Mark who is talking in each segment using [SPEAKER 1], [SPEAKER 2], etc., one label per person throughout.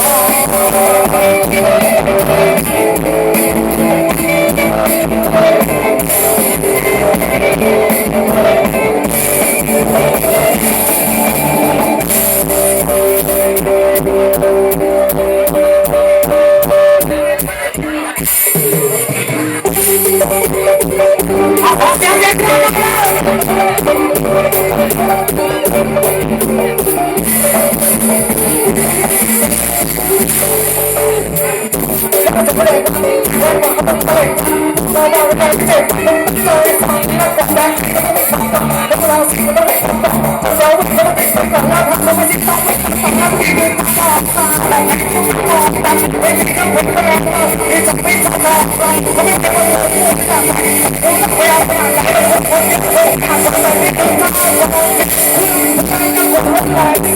[SPEAKER 1] Oh, my God. It's a piece of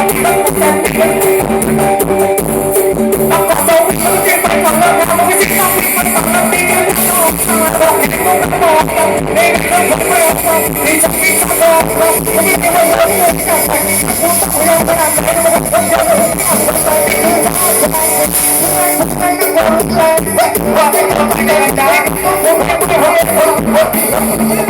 [SPEAKER 1] 东山再起，把我的委屈统统忘掉。我是一条汉子，不怕天高，不怕地厚。我是一条汉子，不怕天高，不怕地厚。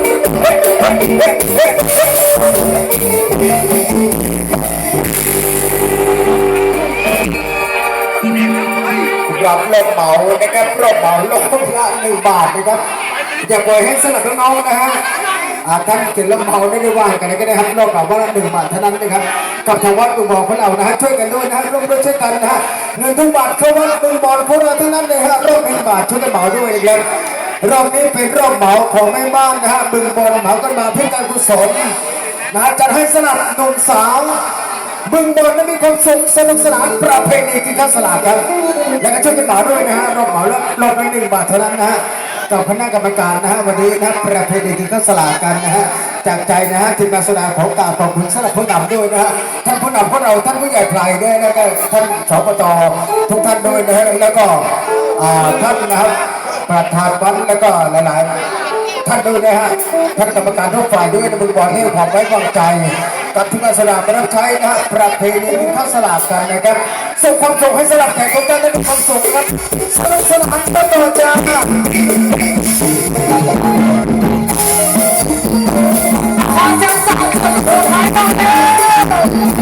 [SPEAKER 1] รับ
[SPEAKER 2] รถเหมานะครับรถเหมาลงละหนึ่งบาทนะครับ อย่าปล่อยให้สลับน้องๆนะฮะอาท่านถึงรถเหมาได้ด้วยว่ากันก็ได้ครับรถเหมาว่าละหนึ่งบาทเท่านั้นนะครับ กับทางวัดอุโมงค์ของเรานะฮะช่วยกันด้วยนะฮะร่วมด้วยช่วยกันนะฮะเงินทุกบาทเข้าวัดอุโมงค์ของเราเท่านั้นเลยฮะรถหนึ่งบบาทช่วยกันเหมาด้วยนะครับ รอบนี้เป็นรอบเหมาของแม่บ้านนะฮะบึงบอลเหมากันมาเพื่อการกุศลนะฮะจัดให้สนับหนุ่มสาวบึงบอลนั้นมีความสุขสนุกสนานประเพณีกินข้าวสลากครับแล้วก็ช่วยกันเหมาด้วยนะฮะรอบเหมารอบรอบละหนึ่งบาทเท่านั้นนะฮะกับคณะกรรมการนะฮะวันนี้นะประเพณีกินข้าวสลากกันนะฮะจากใจนะฮะทีมงานสดงของกาขอบคุณสำหรับผู้นำด้วยนะฮะท่านผู้นำพวกเราท่านผู้ใหญ่ไพรด้วยแล้วก็ท่านสปตทุกท่านด้วยนะฮะแล้วก็ท่านนะครับ ประธานวัดแล้วก็หลายๆ ท่านด้วยนะฮะท่านกรรมการทุกฝ่ายด้วยนะมึงบอลให้ความไว้วางใจ กับทุกกาสลากรับใช้นะฮะประเพณีกินข้าสลากกันนะครับส่งความสุขให้สลากแขกทุกท่านได้ความสุขครับสนุกสนานตลอดจ้า
[SPEAKER 1] ขอจังสาวคนสุดท้ายต้องเด้เ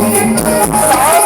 [SPEAKER 1] ป็น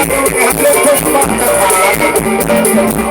[SPEAKER 1] Thank you.